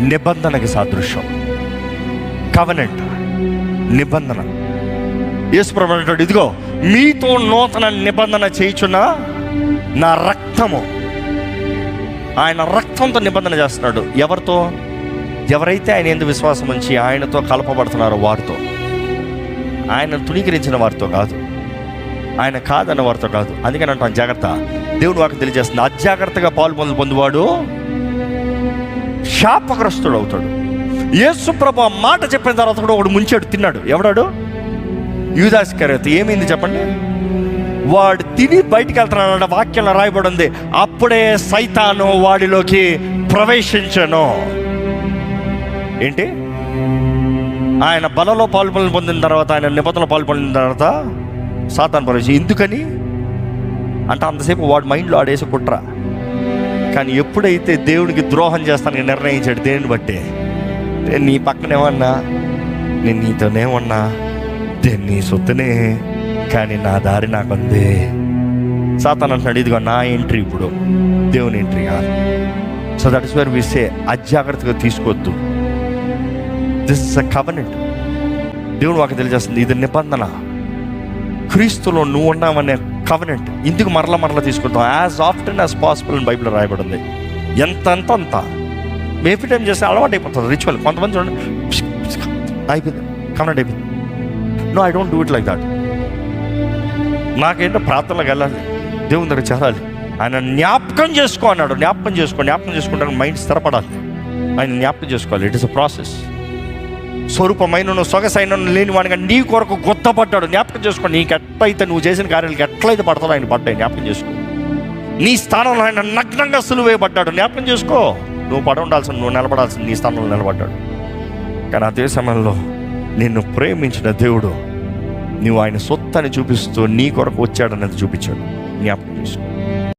నిబంధనకి సాదృశ్యం. కవనెంట్ నిబంధన. యేసుప్రభు అంటాడు ఇదిగో మీతో నూతన నిబంధన చేయుచున్న నా రక్తము. ఆయన రక్తంతో నిబంధన చేస్తున్నాడు. ఎవరితో? ఎవరైతే ఆయన ఎందుకు విశ్వాసం ఉంచి ఆయనతో కలపబడుతున్నారో వారితో. ఆయన తుణీకరించిన వారితో కాదు. ఆయన కాదన్న వారితో కాదు. అందుకని అంటాను జాగ్రత్త. దేవుడు వారికి తెలియజేస్తుంది. అజాగ్రత్తగా పాలు పొందు పొందువాడు శాపగ్రస్తుడు అవుతాడు యేసు ప్రభు ఆ మాట చెప్పిన తర్వాత కూడా ఒకడు ముంచాడు తిన్నాడు. ఎవడాడు? యూదాస్ కరేత ఏమైంది చెప్పండి? వాడు తిని బయటికి వెళ్తున్నాడు వాక్యంలో రాయబడి ఉంది అప్పుడే సైతాను వాడిలోకి ప్రవేశించను. ఏంటి? ఆయన బలలో పాల్పొంది పొందిన తర్వాత ఆయన నిబంధనలు పాల్పొందిన తర్వాత సాతాను ప్రవేశం ఎందుకని? అంటే అంతసేపు వాడి మైండ్లో ఆడేసి కుట్ర. కానీ ఎప్పుడైతే దేవునికి ద్రోహం చేస్తానని నిర్ణయించాడు దేనిని బట్టి? నేను నీ పక్కనేమన్నా? నేను నీతోనేమన్నా? నేను నీ సొత్తునే? కానీ నా దారి నాకు ఉంది సాతాన్ అంటున్నాడు ఇదిగో నా ఎంట్రీ ఇప్పుడు. దేవుని ఎంట్రీ కాదు. సో దట్ ఇస్ వేర్ విసే అజాగ్రత్తగా తీసుకోవద్దు. దిస్ ఇస్ అ కవనెంట్ దేవుడు మాకు తెలియజేస్తుంది ఇది నిబంధన. క్రీస్తులో నువ్వు ఉన్నావనే కవనెంట్ ఇందుకు మరల మరల తీసుకుంటాం. యాజ్ ఆఫ్టన్ యాజ్ పాసిబుల్ అని బైబిల్ రాయబడింది. ఎంత అంత అంత. ఎవ్రీ టైం చేస్తే అలవాటు అయిపోతుంది రిచువల్ కొంతమంది చూడండి. అయిపోయింది. కవనెంట్ అయిపోయింది. No I don't do it like that నాకేంటో ప్రార్థనలకు వెళ్ళాలి. దేవుని దగ్గర చేరాలి. ఆయన జ్ఞాపకం చేసుకో అన్నాడు. జ్ఞాపకం చేసుకో. జ్ఞాపకం చేసుకుంటే మైండ్ స్థిరపడాలి. ఆయన జ్ఞాపకం చేసుకోవాలి. ఇట్ ఇస్ అ ప్రాసెస్ స్వరూపమైన సొగసైన లేని వాడిగా నీ కొరకు గుర్తపడ్డాడు. జ్ఞాపకం చేసుకో నీకు ఎట్లయితే నువ్వు చేసిన కార్యాలకు ఎట్లయితే పడతాడో ఆయన పడ్డాయి జ్ఞాపకం చేసుకో. నీ స్థానంలో ఆయన నగ్నంగా సులువేయబడ్డాడు జ్ఞాపకం చేసుకో. నువ్వు పడ ఉండాల్సిన నువ్వు నిలబడాల్సిన నీ స్థానంలో నిలబడ్డాడు. కానీ అదే సమయంలో నిన్ను ప్రేమించిన దేవుడు నువ్వు ఆయన సొత్తని చూపిస్తూ నీ కొరకు వచ్చాడన్నది చూపించాడు. జ్ఞాపకం చేసుకో.